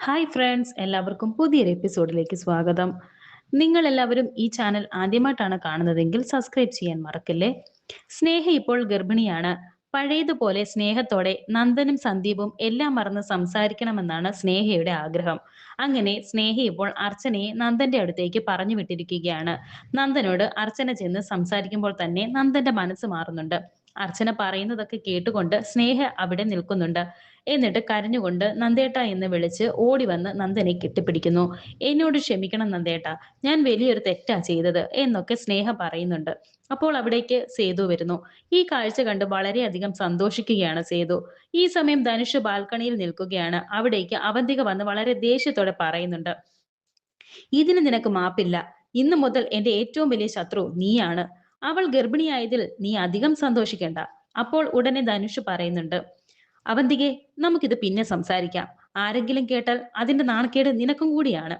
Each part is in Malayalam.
ഹായ് ഫ്രണ്ട്സ് എല്ലാവർക്കും പുതിയൊരു എപ്പിസോഡിലേക്ക് സ്വാഗതം. നിങ്ങൾ എല്ലാവരും ഈ ചാനൽ ആദ്യമായിട്ടാണ് കാണുന്നതെങ്കിൽ സബ്സ്ക്രൈബ് ചെയ്യാൻ മറക്കല്ലേ? സ്നേഹ ഇപ്പോൾ ഗർഭിണിയാണ്. പഴയതുപോലെ സ്നേഹത്തോടെ നന്ദനും സന്ദീപും എല്ലാം മറന്ന് സംസാരിക്കണമെന്നാണ് സ്നേഹയുടെ ആഗ്രഹം. അങ്ങനെ സ്നേഹ ഇപ്പോൾ അർച്ചനയെ നന്ദന്റെ അടുത്തേക്ക് പറഞ്ഞു വിട്ടിരിക്കുകയാണ്. നന്ദനോട് അർച്ചന ചെന്ന് സംസാരിക്കുമ്പോൾ തന്നെ നന്ദന്റെ മനസ്സ് മാറുന്നുണ്ട്. അർച്ചന പറയുന്നതൊക്കെ കേട്ടുകൊണ്ട് സ്നേഹ അവിടെ നിൽക്കുന്നുണ്ട്. എന്നിട്ട് കരഞ്ഞുകൊണ്ട് നന്ദേട്ട എന്ന് വിളിച്ച് ഓടി വന്ന് നന്ദനെ കെട്ടിപ്പിടിക്കുന്നു. എന്നോട് ക്ഷമിക്കണം നന്ദേട്ട ഞാൻ വലിയൊരു തെറ്റാ ചെയ്തത് എന്നൊക്കെ സ്നേഹ പറയുന്നുണ്ട്. അപ്പോൾ അവിടേക്ക് സേതു വരുന്നു. ഈ കാഴ്ച കണ്ട് വളരെയധികം സന്തോഷിക്കുകയാണ് സേതു. ഈ സമയം ധനുഷ് ബാൽക്കണിയിൽ നിൽക്കുകയാണ്. അവിടേക്ക് അവന്തിക വന്ന് വളരെ ദേഷ്യത്തോടെ പറയുന്നുണ്ട്. ഇതിന് നിനക്ക് മാപ്പില്ല. ഇന്നു മുതൽ എന്റെ ഏറ്റവും വലിയ ശത്രു നീയാണ്. അവൾ ഗർഭിണിയായതിൽ നീ അധികം സന്തോഷിക്കേണ്ട. അപ്പോൾ ഉടനെ ധനുഷ് പറയുന്നുണ്ട്. അവന്തികെ നമുക്കിത് പിന്നെ സംസാരിക്കാം. ആരെങ്കിലും കേട്ടാൽ അതിന്റെ നാണക്കേട് നിനക്കും കൂടിയാണ്.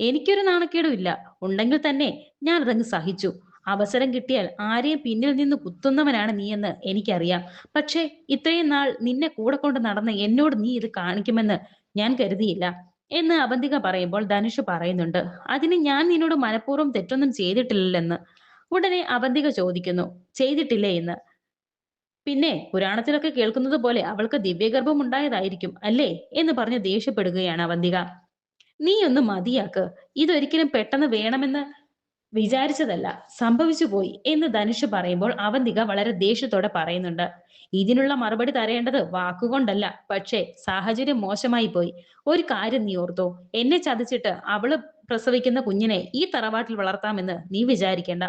എനിക്കൊരു നാണക്കേടും ഇല്ല. ഉണ്ടെങ്കിൽ തന്നെ ഞാൻ അതങ്ങ് സഹിച്ചു. അവസരം കിട്ടിയാൽ ആരെയും പിന്നിൽ നിന്ന് കുത്തുന്നവനാണ് നീ എന്ന് എനിക്കറിയാം. പക്ഷേ ഇത്രയും നാൾ നിന്നെ കൂടെ കൊണ്ട് നടന്ന എന്നോട് നീ ഇത് കാണിക്കുമെന്ന് ഞാൻ കരുതിയില്ല എന്ന് അവന്തിക പറയുമ്പോൾ ധനുഷ് പറയുന്നുണ്ട്. അതിന് ഞാൻ നിന്നോട് മനഃപൂർവം തെറ്റൊന്നും ചെയ്തിട്ടില്ലെന്ന്. ഉടനെ അവന്തിക ചോദിക്കുന്നു. ചെയ്തിട്ടില്ലേ എന്ന്. പിന്നെ പുരാണത്തിലൊക്കെ കേൾക്കുന്നത് പോലെ അവൾക്ക് ദിവ്യഗർഭം ഉണ്ടായതായിരിക്കും അല്ലേ എന്ന് പറഞ്ഞ് ദേഷ്യപ്പെടുകയാണ് അവന്തിക. നീ ഒന്ന് മതിയാക്ക്. ഇതൊരിക്കലും പെട്ടെന്ന് വേണമെന്ന് വിചാരിച്ചതല്ല. സംഭവിച്ചു പോയി എന്ന് ധനുഷ് പറയുമ്പോൾ അവന്തിക വളരെ ദേഷ്യത്തോടെ പറയുന്നുണ്ട്. ഇതിനുള്ള മറുപടി തരേണ്ടത് വാക്കുകൊണ്ടല്ല. പക്ഷേ സാഹചര്യം മോശമായി പോയി. ഒരു കാര്യം നീ ഓർത്തോ. എന്നെ ചതിച്ചിട്ട് അവൾ പ്രസവിക്കുന്ന കുഞ്ഞിനെ ഈ തറവാട്ടിൽ വളർത്താമെന്ന് നീ വിചാരിക്കേണ്ട.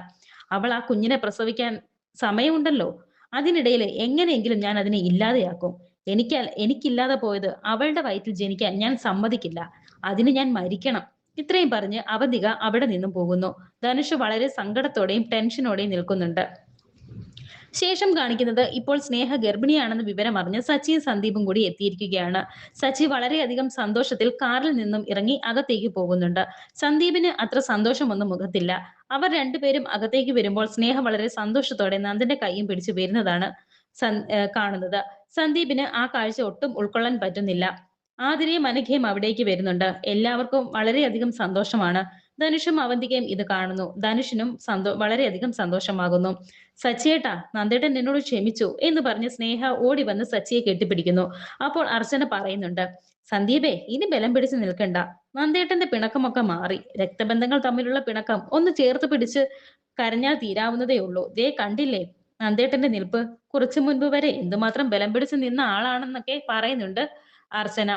അവൾ ആ കുഞ്ഞിനെ പ്രസവിക്കാൻ സമയമുണ്ടല്ലോ. അതിനിടയിൽ എങ്ങനെയെങ്കിലും ഞാൻ അതിനെ ഇല്ലാതെയാക്കും. എനിക്ക് എനിക്കില്ലാതെ പോയത് അവളുടെ വയറ്റിൽ ജനിക്കാൻ ഞാൻ സമ്മതിക്കില്ല. അതിന് ഞാൻ മരിക്കണം. ഇത്രയും പറഞ്ഞ് അവധിക അവിടെ നിന്നും പോകുന്നു. ധനുഷ് വളരെ സങ്കടത്തോടെയും ടെൻഷനോടെയും നിൽക്കുന്നുണ്ട്. ശേഷം കാണിക്കുന്നത് ഇപ്പോൾ സ്നേഹ ഗർഭിണിയാണെന്ന് വിവരം അറിഞ്ഞ് സച്ചിയും സന്ദീപും കൂടി എത്തിയിരിക്കുകയാണ്. സച്ചി വളരെയധികം സന്തോഷത്തിൽ കാറിൽ നിന്നും ഇറങ്ങി അകത്തേക്ക് പോകുന്നുണ്ട്. സന്ദീപിന് അത്ര സന്തോഷമൊന്നും മുഖത്തില്ല. അവർ രണ്ടുപേരും അകത്തേക്ക് വരുമ്പോൾ സ്നേഹ വളരെ സന്തോഷത്തോടെ നന്ദന്റെ കൈയും പിടിച്ചു വരുന്നതാണ് കാണുന്നത്. സന്ദീപിന് ആ കാഴ്ച ഒട്ടും ഉൾക്കൊള്ളാൻ പറ്റുന്നില്ല. ആതിരയും അനഘയും അവിടേക്ക് വരുന്നുണ്ട്. എല്ലാവർക്കും വളരെയധികം സന്തോഷമാണ്. ധനുഷും അവന്തികയും ഇത് കാണുന്നു. ധനുഷിനും സന്തോ വളരെയധികം സന്തോഷമാകുന്നു. സച്ചിയേട്ടാ നന്ദേട്ടൻ എന്നോട് ക്ഷമിച്ചു എന്ന് പറഞ്ഞ് സ്നേഹ ഓടി വന്ന് സച്ചിയെ കെട്ടിപ്പിടിക്കുന്നു. അപ്പോൾ അർച്ചന പറയുന്നുണ്ട് സന്ദീപേ ഇനി ബലം പിടിച്ച് നിൽക്കണ്ട. നന്ദേട്ടന്റെ പിണക്കമൊക്കെ മാറി. രക്തബന്ധങ്ങൾ തമ്മിലുള്ള പിണക്കം ഒന്ന് ചേർത്ത് പിടിച്ച് കരഞ്ഞാൽ തീരാവുന്നതേ ഉള്ളൂ. ദേ കണ്ടില്ലേ? നന്ദേട്ടന്റെ നിൽപ്പ് കുറച്ചു മുൻപ് വരെ എന്തുമാത്രം ബലം പിടിച്ച് നിന്ന ആളാണെന്നൊക്കെ പറയുന്നുണ്ട് അർച്ചന.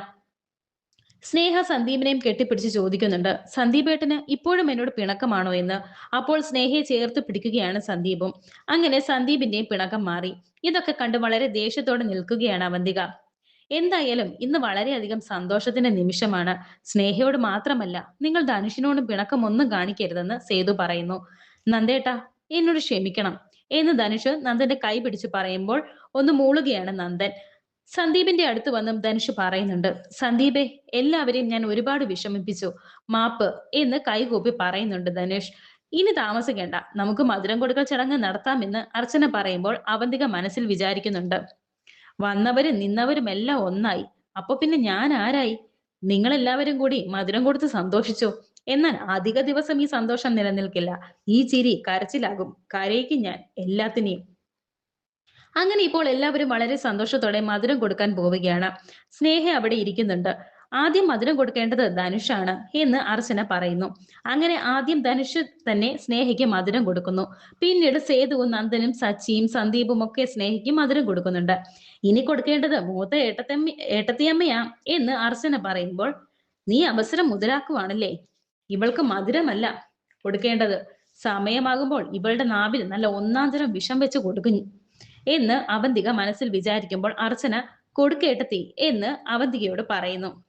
സ്നേഹ സന്ദീപിനെയും കെട്ടിപ്പിടിച്ച് ചോദിക്കുന്നുണ്ട്. സന്ദീപേട്ടന് ഇപ്പോഴും എന്നോട് പിണക്കമാണോ എന്ന്. അപ്പോൾ സ്നേഹയെ ചേർത്ത് പിടിക്കുകയാണ് സന്ദീപും. അങ്ങനെ സന്ദീപിന്റെയും പിണക്കം മാറി. ഇതൊക്കെ കണ്ട് വളരെ ദേഷ്യത്തോടെ നിൽക്കുകയാണ് അവന്തിക. എന്തായാലും ഇന്ന് വളരെയധികം സന്തോഷത്തിന്റെ നിമിഷമാണ്. സ്നേഹയോട് മാത്രമല്ല നിങ്ങൾ ധനുഷിനോടും പിണക്കം ഒന്നും കാണിക്കരുതെന്ന് സേതു പറയുന്നു. നന്ദേട്ട എന്നോട് ക്ഷമിക്കണം. എന്ന് ധനുഷ് നന്ദന്റെ കൈ പിടിച്ച് പറയുമ്പോൾ ഒന്ന് മൂളുകയാണ് നന്ദൻ. സന്ദീപിന്റെ അടുത്ത് വന്നും ധനുഷ് പറയുന്നുണ്ട് സന്ദീപെ എല്ലാവരെയും ഞാൻ ഒരുപാട് വിഷമിപ്പിച്ചു. മാപ്പ് എന്ന് കൈകൂപ്പി പറയുന്നുണ്ട് ധനുഷ്. ഇനി താമസിക്കേണ്ട നമുക്ക് മധുരം കൊടുക്കൽ ചടങ്ങ് നടത്താമെന്ന് അർച്ചന പറയുമ്പോൾ അവന്തിക മനസ്സിൽ വിചാരിക്കുന്നുണ്ട്. വന്നവരും നിന്നവരും എല്ലാം ഒന്നായി. അപ്പൊ പിന്നെ ഞാൻ ആരായി? നിങ്ങൾ എല്ലാവരും കൂടി മധുരം കൊടുത്ത് സന്തോഷിച്ചു. എന്നാൽ അധിക ദിവസം ഈ സന്തോഷം നിലനിൽക്കില്ല. ഈ ചിരി കരച്ചിലാകും. കരയ്ക്ക് ഞാൻ എല്ലാത്തിനെയും അങ്ങനെ ഇപ്പോൾ എല്ലാവരും വളരെ സന്തോഷത്തോടെ മധുരം കൊടുക്കാൻ പോവുകയാണ്. സ്നേഹ അവിടെ ഇരിക്കുന്നുണ്ട്. ആദ്യം മധുരം കൊടുക്കേണ്ടത് ധനുഷാണ് എന്ന് അർച്ചന പറയുന്നു. അങ്ങനെ ആദ്യം ധനുഷ് തന്നെ സ്നേഹയ്ക്ക് മധുരം കൊടുക്കുന്നു. പിന്നീട് സേതുവും നന്ദനും സച്ചിയും സന്ദീപും ഒക്കെ സ്നേഹയ്ക്ക് മധുരം കൊടുക്കുന്നുണ്ട്. ഇനി കൊടുക്കേണ്ടത് മൂത്ത ഏട്ടത്തമ്മ ഏട്ടത്തിയമ്മയാ എന്ന് അർച്ചന പറയുമ്പോൾ നീ അവസരം മുതലാക്കുവാണല്ലേ? ഇവൾക്ക് മധുരമല്ല കൊടുക്കേണ്ടത്. സമയമാകുമ്പോൾ ഇവളുടെ നാവിൽ നല്ല ഒന്നാം തരം വിഷം വെച്ച് കൊടുക്കും എന്ന് അവന്തിക മനസ്സിൽ വിചാരിക്കുമ്പോൾ അർച്ചന കൊടുക്കേട്ടത്തി എന്ന് അവന്തികയോട് പറയുന്നു.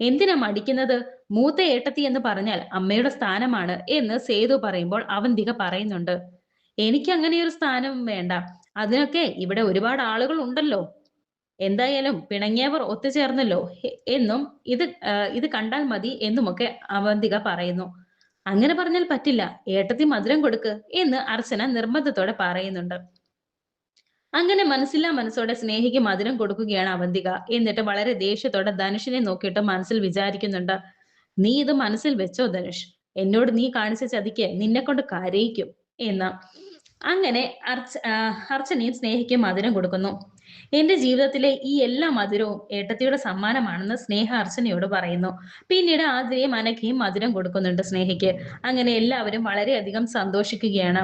എന്തിനാ മടിക്കുന്നത്? മൂത്ത ഏട്ടത്തി എന്ന് പറഞ്ഞാൽ അമ്മയുടെ സ്ഥാനമാണ് എന്ന് സേതു പറയുമ്പോൾ അവന്തിക പറയുന്നുണ്ട്. എനിക്ക് അങ്ങനെ ഒരു സ്ഥാനം വേണ്ട. അതിനൊക്കെ ഇവിടെ ഒരുപാട് ആളുകൾ ഉണ്ടല്ലോ. എന്തായാലും പിണങ്ങിയവർ ഒത്തുചേർന്നല്ലോ എന്നും ഇത് ഇത് കണ്ടാൽ മതി എന്നുമൊക്കെ അവന്തിക പറയുന്നു. അങ്ങനെ പറഞ്ഞാൽ പറ്റില്ല. ഏട്ടത്തി മധുരം കൊടുക്ക് എന്ന് അർച്ചന നിർബന്ധത്തോടെ പറയുന്നുണ്ട്. അങ്ങനെ മനസ്സില്ലാ മനസ്സോടെ സ്നേഹിക്ക് മധുരം കൊടുക്കുകയാണ് അവന്തിക. എന്നിട്ട് വളരെ ദേഷ്യത്തോടെ ധനുഷിനെ നോക്കിയിട്ട് മനസ്സിൽ വിചാരിക്കുന്നുണ്ട് നീ ഇത് മനസ്സിൽ വെച്ചോ ധനുഷ്? എന്നോട് നീ കാണിച്ച ചതിക്ക് നിന്നെ കൊണ്ട് കരയിക്കും എന്ന്. അങ്ങനെ അർച്ച അർച്ചനയും സ്നേഹിക്കും മധുരം കൊടുക്കുന്നു. എന്റെ ജീവിതത്തിലെ ഈ എല്ലാ മധുരവും ഏട്ടത്തിയുടെ സമ്മാനമാണെന്ന് സ്നേഹ അർച്ചനയോട് പറയുന്നു. പിന്നീട് ആതിരയും അനഘയും മധുരം കൊടുക്കുന്നുണ്ട് സ്നേഹയ്ക്ക്. അങ്ങനെ എല്ലാവരും വളരെയധികം സന്തോഷിക്കുകയാണ്.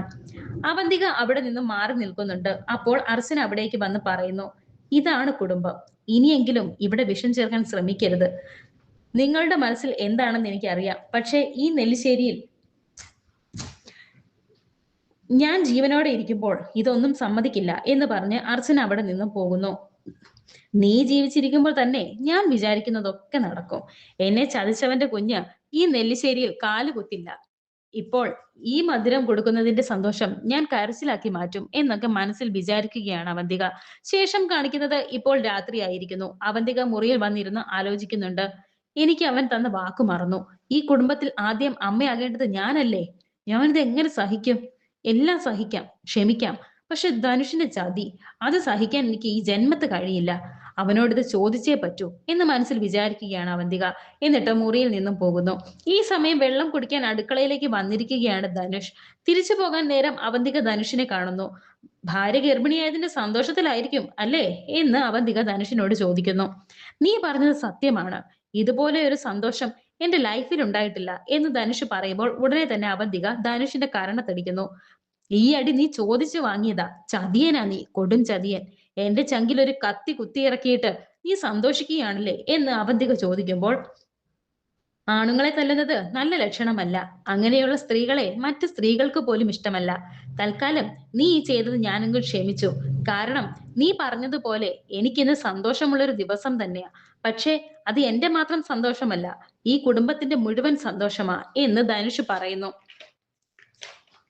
അവന്തിക അവിടെ നിന്നും മാറി നിൽക്കുന്നുണ്ട്. അപ്പോൾ അർച്ചന അവിടേക്ക് വന്ന് പറയുന്നു ഇതാണ് കുടുംബം. ഇനിയെങ്കിലും ഇവിടെ വിഷം ചേർക്കാൻ ശ്രമിക്കരുത്. നിങ്ങളുടെ മനസ്സിൽ എന്താണെന്ന് എനിക്കറിയാം. പക്ഷേ ഈ നെല്ലിശ്ശേരിയിൽ ഞാൻ ജീവനോടെ ഇരിക്കുമ്പോൾ ഇതൊന്നും സമ്മതിക്കില്ല എന്ന് പറഞ്ഞ് അർച്ചന അവിടെ നിന്നും പോകുന്നു. നീ ജീവിച്ചിരിക്കുമ്പോൾ തന്നെ ഞാൻ വിചാരിക്കുന്നതൊക്കെ നടക്കും. എന്നെ ചതിച്ചവന്റെ കുഞ്ഞ് ഈ നെല്ലിശ്ശേരിയിൽ കാലുകുത്തില്ല ഇപ്പോൾ ഈ മധുരം കൊടുക്കുന്നതിന്റെ സന്തോഷം ഞാൻ കരച്ചിലാക്കി മാറ്റും എന്നൊക്കെ മനസ്സിൽ വിചാരിക്കുകയാണ് അവന്തിക. ശേഷം കാണിക്കുന്നത് ഇപ്പോൾ രാത്രിയായിരിക്കുന്നു അവന്തിക മുറിയിൽ വന്നിരുന്ന് ആലോചിക്കുന്നുണ്ട്. എനിക്ക് അവൻ തന്ന വാക്കു മറന്നു. ഈ കുടുംബത്തിൽ ആദ്യം അമ്മയാകേണ്ടത് ഞാനല്ലേ? ഞാനിത് എങ്ങനെ സഹിക്കും? എല്ലാം സഹിക്കാം ക്ഷമിക്കാം. പക്ഷെ ധനുഷിന്റെ ചതി അത് സഹിക്കാൻ എനിക്ക് ഈ ജന്മത്ത് കഴിയില്ല. അവനോട് ഇത് ചോദിച്ചേ പറ്റൂ എന്ന് മനസ്സിൽ വിചാരിക്കുകയാണ് അവന്തിക. എന്നിട്ട് മുറിയിൽ നിന്നും പോകുന്നു. ഈ സമയം വെള്ളം കുടിക്കാൻ അടുക്കളയിലേക്ക് വന്നിരിക്കുകയാണ് ധനുഷ്. തിരിച്ചു പോകാൻ നേരം അവന്തിക ധനുഷിനെ കാണുന്നു. ഭാര്യ ഗർഭിണിയായതിന്റെ സന്തോഷത്തിലായിരിക്കും അല്ലേ എന്ന് അവന്തിക ധനുഷിനോട് ചോദിക്കുന്നു. നീ പറഞ്ഞത് സത്യമാണ്. ഇതുപോലെ ഒരു സന്തോഷം എന്റെ ലൈഫിൽ ഉണ്ടായിട്ടില്ല എന്ന് ധനുഷ് പറയുമ്പോൾ ഉടനെ തന്നെ അവന്തിക ധനുഷിന്റെ കരണത്തടിക്കുന്നു. ഈ അടി നീ ചോദിച്ചു വാങ്ങിയതാ. ചതിയനാ നീ കൊടും ചതിയൻ. എന്റെ ചങ്കിൽ ഒരു കത്തി കുത്തി ഇറക്കിയിട്ട് നീ സന്തോഷിക്കുകയാണല്ലേ? എന്ന് അവന്തിക ചോദിക്കുമ്പോൾ ആണുങ്ങളെ തല്ലുന്നത് നല്ല ലക്ഷണമല്ല. അങ്ങനെയുള്ള സ്ത്രീകളെ മറ്റു സ്ത്രീകൾക്ക് പോലും ഇഷ്ടമല്ല. തൽക്കാലം നീ ഈ ചെയ്തത് ഞാനെങ്കിൽ ക്ഷമിച്ചു. കാരണം നീ പറഞ്ഞതുപോലെ എനിക്കിന്ന് സന്തോഷമുള്ളൊരു ദിവസം തന്നെയാ. പക്ഷേ അത് എന്റെ മാത്രം സന്തോഷമല്ല ഈ കുടുംബത്തിന്റെ മുഴുവൻ സന്തോഷമാ എന്ന് ധനുഷ് പറയുന്നു.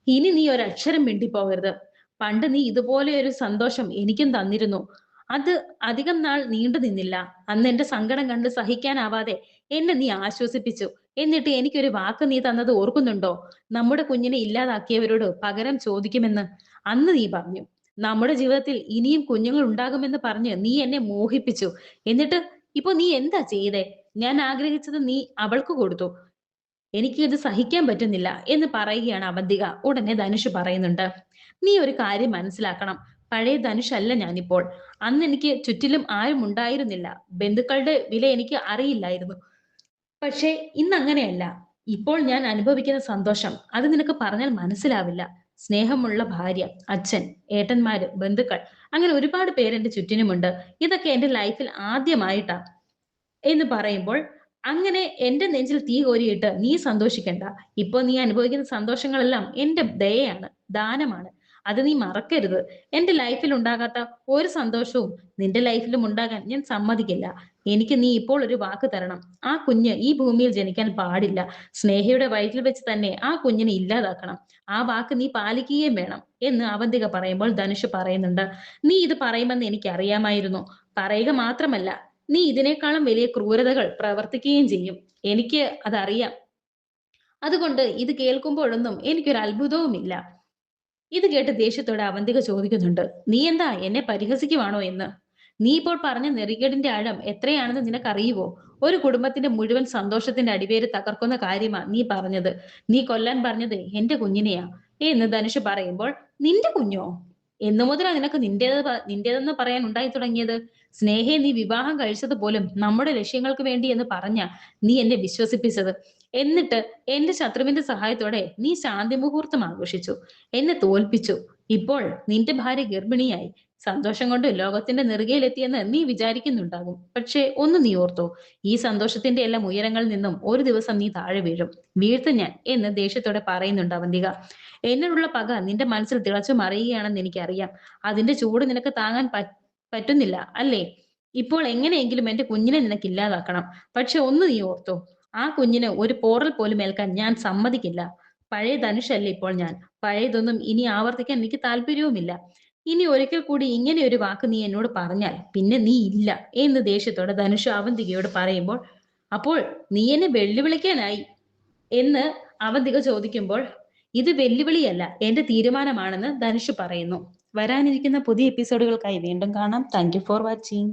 ഇനി നീ ഒരക്ഷരം മിണ്ടിപ്പോകരുത്. പണ്ട് നീ ഇതുപോലെ ഒരു സന്തോഷം എനിക്കും തന്നിരുന്നു. അത് അധികം നാൾ നീണ്ടു നിന്നില്ല. അന്ന് എന്റെ സങ്കടം കണ്ട് സഹിക്കാനാവാതെ എന്നെ നീ ആശ്വസിപ്പിച്ചു. എന്നിട്ട് എനിക്കൊരു വാക്ക് നീ തന്നത് ഓർക്കുന്നുണ്ടോ? നമ്മുടെ കുഞ്ഞിനെ ഇല്ലാതാക്കിയവരോട് പകരം ചോദിക്കുമെന്ന് അന്ന് നീ പറഞ്ഞു. നമ്മുടെ ജീവിതത്തിൽ ഇനിയും കുഞ്ഞുങ്ങൾ ഉണ്ടാകുമെന്ന് പറഞ്ഞ് നീ എന്നെ മോഹിപ്പിച്ചു. എന്നിട്ട് ഇപ്പൊ നീ എന്താ ചെയ്തേ? ഞാൻ ആഗ്രഹിച്ചത് നീ അവൾക്ക് കൊടുത്തു. എനിക്ക് ഇത് സഹിക്കാൻ പറ്റുന്നില്ല എന്ന് പറയുകയാണ് അവന്തിക. ഉടനെ ധനുഷ് പറയുന്നുണ്ട് നീ ഒരു കാര്യം മനസ്സിലാക്കണം. പഴയ ധനുഷ് അല്ല ഞാനിപ്പോൾ. അന്ന് എനിക്ക് ചുറ്റിലും ആരും ഉണ്ടായിരുന്നില്ല. ബന്ധുക്കളുടെ വില എനിക്ക് അറിയില്ലായിരുന്നു. പക്ഷേ ഇന്ന് അങ്ങനെയല്ല. ഇപ്പോൾ ഞാൻ അനുഭവിക്കുന്ന സന്തോഷം. അത് നിനക്ക് പറഞ്ഞാൽ മനസ്സിലാവില്ല. സ്നേഹമുള്ള ഭാര്യ അച്ഛൻ ഏട്ടന്മാര് ബന്ധുക്കൾ അങ്ങനെ ഒരുപാട് പേര് എന്റെ ചുറ്റിനുമുണ്ട്. ഇതൊക്കെ എന്റെ ലൈഫിൽ ആദ്യമായിട്ടാ എന്ന് പറയുമ്പോൾ അങ്ങനെ എന്റെ നെഞ്ചിൽ തീ കോരിയിട്ട് നീ സന്തോഷിക്കണ്ട. ഇപ്പൊ നീ അനുഭവിക്കുന്ന സന്തോഷങ്ങളെല്ലാം എന്റെ ദയയാണ് ദാനമാണ്. അത് നീ മറക്കരുത്. എന്റെ ലൈഫിൽ ഉണ്ടാകാത്ത ഒരു സന്തോഷവും നിന്റെ ലൈഫിലും ഉണ്ടാകാൻ ഞാൻ സമ്മതിക്കില്ല. എനിക്ക് നീ ഇപ്പോൾ ഒരു വാക്ക് തരണം. ആ കുഞ്ഞ് ഈ ഭൂമിയിൽ ജനിക്കാൻ പാടില്ല. സ്നേഹയുടെ വയറ്റിൽ വെച്ച് തന്നെ ആ കുഞ്ഞിനെ ഇല്ലാതാക്കണം. ആ വാക്ക് നീ പാലിക്കുകയും വേണം എന്ന് അവന്തിക പറയുമ്പോൾ ധനുഷ് പറയുന്നുണ്ട്. നീ ഇത് പറയുമെന്ന് എനിക്ക് അറിയാമായിരുന്നു പറയുക മാത്രമല്ല നീ ഇതിനേക്കാളും വലിയ ക്രൂരതകൾ പ്രവർത്തിക്കുകയും ചെയ്യും. എനിക്ക് അതറിയാം. അതുകൊണ്ട് ഇത് കേൾക്കുമ്പോഴൊന്നും എനിക്കൊരു അത്ഭുതവുമില്ല. ഇത് കേട്ട് ദേഷ്യത്തോടെ അവന്തിക ചോദിക്കുന്നുണ്ട്. നീ എന്താ എന്നെ പരിഹസിക്കുവാണോ എന്ന്? നീ ഇപ്പോൾ പറഞ്ഞ നെറികേടിന്റെ ആഴം എത്രയാണെന്ന് നിനക്കറിയുവോ? ഒരു കുടുംബത്തിന്റെ മുഴുവൻ സന്തോഷത്തിന്റെ അടിവേര് തകർക്കുന്ന കാര്യമാ നീ പറഞ്ഞത്. നീ കൊല്ലാൻ പറഞ്ഞത് എന്റെ കുഞ്ഞിനെയാ. എന്ന് ധനുഷ് പറയുമ്പോൾ നിന്റെ കുഞ്ഞോ? എന്നു മുതലാ നിനക്ക് നിന്റേത് നിന്റേതെന്ന് പറയാൻ ഉണ്ടായി തുടങ്ങിയത്? സ്നേഹയെ നീ വിവാഹം കഴിച്ചത് പോലും നമ്മുടെ ലക്ഷ്യങ്ങൾക്ക് വേണ്ടി എന്ന് പറഞ്ഞ നീ എന്നെ വിശ്വസിപ്പിച്ചത്. എന്നിട്ട് എന്റെ ശത്രുവിന്റെ സഹായത്തോടെ നീ ശാന്തി മുഹൂർത്തം ആഘോഷിച്ചു. എന്നെ തോൽപ്പിച്ചു. ഇപ്പോൾ നിന്റെ ഭാര്യ ഗർഭിണിയായി. സന്തോഷം കൊണ്ട് ലോകത്തിന്റെ നെറുകയിലെത്തിയെന്ന് നീ വിചാരിക്കുന്നുണ്ടാകും. പക്ഷേ ഒന്ന് നീ ഓർത്തോ ഈ സന്തോഷത്തിന്റെ എല്ലാം ഉയരങ്ങളിൽ നിന്നും ഒരു ദിവസം നീ താഴെ വീഴും. വീഴ്ത്തും ഞാൻ എന്ന് ദേഷ്യത്തോടെ പറയുന്നുണ്ട് അവന്തിക. എന്നോടുള്ള പക നിന്റെ മനസ്സിൽ തിളച്ചു മറിയുകയാണെന്ന് എനിക്കറിയാം. അതിന്റെ ചൂട് നിനക്ക് താങ്ങാൻ പറ്റുന്നില്ല അല്ലേ? ഇപ്പോൾ എങ്ങനെയെങ്കിലും എന്റെ കുഞ്ഞിനെ നിനക്ക് ഇല്ലാതാക്കണം. പക്ഷെ ഒന്ന് നീ ഓർത്തോ ആ കുഞ്ഞിന് ഒരു പോറൽ പോലും ഏൽക്കാൻ ഞാൻ സമ്മതിക്കില്ല. പഴയ ധനുഷല്ല ഇപ്പോൾ ഞാൻ? പഴയതൊന്നും ഇനി ആവർത്തിക്കാൻ എനിക്ക് താല്പര്യവുമില്ല. ഇനി ഒരിക്കൽ കൂടി ഇങ്ങനെ ഒരു വാക്ക് നീ എന്നോട് പറഞ്ഞാൽ പിന്നെ നീ ഇല്ല എന്ന് ദേഷ്യത്തോടെ ധനുഷ് അവന്തികയോട് പറയുമ്പോൾ അപ്പോൾ നീ എന്നെ വെല്ലുവിളിക്കാനായി? എന്ന് അവന്തിക ചോദിക്കുമ്പോൾ ഇത് വെല്ലുവിളിയല്ല എന്റെ തീരുമാനമാണെന്ന് ധനുഷ് പറയുന്നു. വരാനിരിക്കുന്ന പുതിയ എപ്പിസോഡുകൾക്കായി വീണ്ടും കാണാം. Thank for watching